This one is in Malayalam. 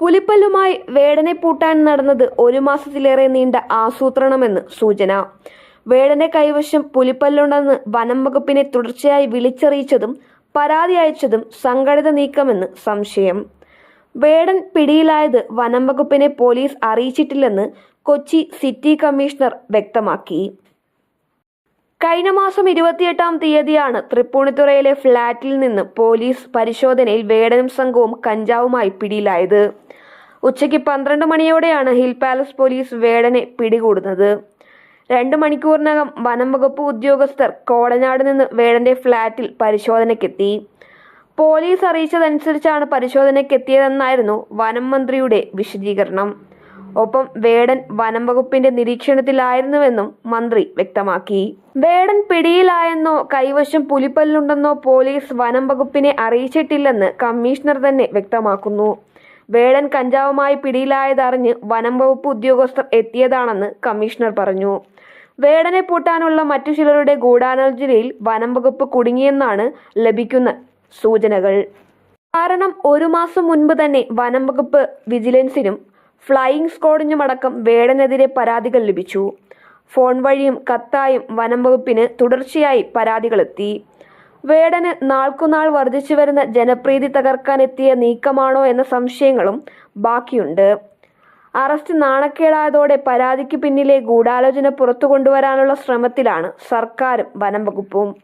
പുലിപ്പല്ലുമായി വേടനെ പൂട്ടാൻ നടന്നത് ഒരു മാസത്തിലേറെ നീണ്ട ആസൂത്രണമെന്ന് സൂചന. വേടന്റെ കൈവശം പുലിപ്പല്ലുണ്ടെന്ന് വനം വകുപ്പിനെ തുടർച്ചയായി വിളിച്ചറിയിച്ചതും പരാതി അയച്ചതും സംഘടിത നീക്കമെന്ന് സംശയം. വേടൻ പിടിയിലായത് വനം വകുപ്പിനെ പോലീസ് അറിയിച്ചിട്ടില്ലെന്ന് കൊച്ചി സിറ്റി കമ്മീഷണർ വ്യക്തമാക്കി. കഴിഞ്ഞ മാസം ഇരുപത്തിയെട്ടാം തീയതിയാണ് തൃപ്പൂണിത്തുറയിലെ ഫ്ളാറ്റിൽ നിന്ന് പോലീസ് പരിശോധനയിൽ വേടനും സംഘവും കഞ്ചാവുമായി പിടിയിലായത്. ഉച്ചയ്ക്ക് പന്ത്രണ്ട് മണിയോടെയാണ് ഹിൽ പാലസ് പോലീസ് വേടനെ പിടികൂടുന്നത്. രണ്ട് മണിക്കൂറിനകം വനം വകുപ്പ് ഉദ്യോഗസ്ഥർ കോടനാട് നിന്ന് വേടന്റെ ഫ്ളാറ്റിൽ പരിശോധനയ്ക്കെത്തി. പോലീസ് അറിയിച്ചതനുസരിച്ചാണ് പരിശോധനയ്ക്കെത്തിയതെന്നായിരുന്നു വനം മന്ത്രിയുടെ വിശദീകരണം. ഒപ്പം വേടൻ വനം വകുപ്പിന്റെ നിരീക്ഷണത്തിലായിരുന്നുവെന്നും മന്ത്രി വ്യക്തമാക്കി. വേടൻ പിടിയിലായെന്നോ കൈവശം പുലിപ്പല്ലുണ്ടെന്നോ പോലീസ് വനം വകുപ്പിനെ അറിയിച്ചിട്ടില്ലെന്ന് കമ്മീഷണർ തന്നെ വ്യക്തമാക്കുന്നു. വേടൻ കഞ്ചാവുമായി പിടിയിലായതറിഞ്ഞ് വനം വകുപ്പ് ഉദ്യോഗസ്ഥർ എത്തിയതാണെന്ന് കമ്മീഷണർ പറഞ്ഞു. വേടനെ പൂട്ടാനുള്ള മറ്റു ചിലരുടെ ഗൂഢാലോചനയിൽ വനം വകുപ്പ് കുടുങ്ങിയെന്നാണ് ലഭിക്കുന്ന സൂചനകൾ. കാരണം ഒരു മാസം മുൻപ് തന്നെ വനം വകുപ്പ് വിജിലൻസിനും ഫ്ലൈയിങ് സ്ക്വാഡിനുമടക്കം വേടനെതിരെ പരാതികൾ ലഭിച്ചു. ഫോൺ വഴിയും കത്തായും വനം വകുപ്പിന് തുടർച്ചയായി പരാതികളെത്തി. വേടന് നാൾക്കുനാൾ വർദ്ധിച്ചു വരുന്ന ജനപ്രീതി തകർക്കാനെത്തിയ നീക്കമാണോ എന്ന സംശയങ്ങളും ബാക്കിയുണ്ട്. അറസ്റ്റ് നാണക്കേടായതോടെ പരാതിക്ക് പിന്നിലെ ഗൂഢാലോചന പുറത്തു കൊണ്ടുവരാനുള്ള ശ്രമത്തിലാണ് സർക്കാരും വനം വകുപ്പും.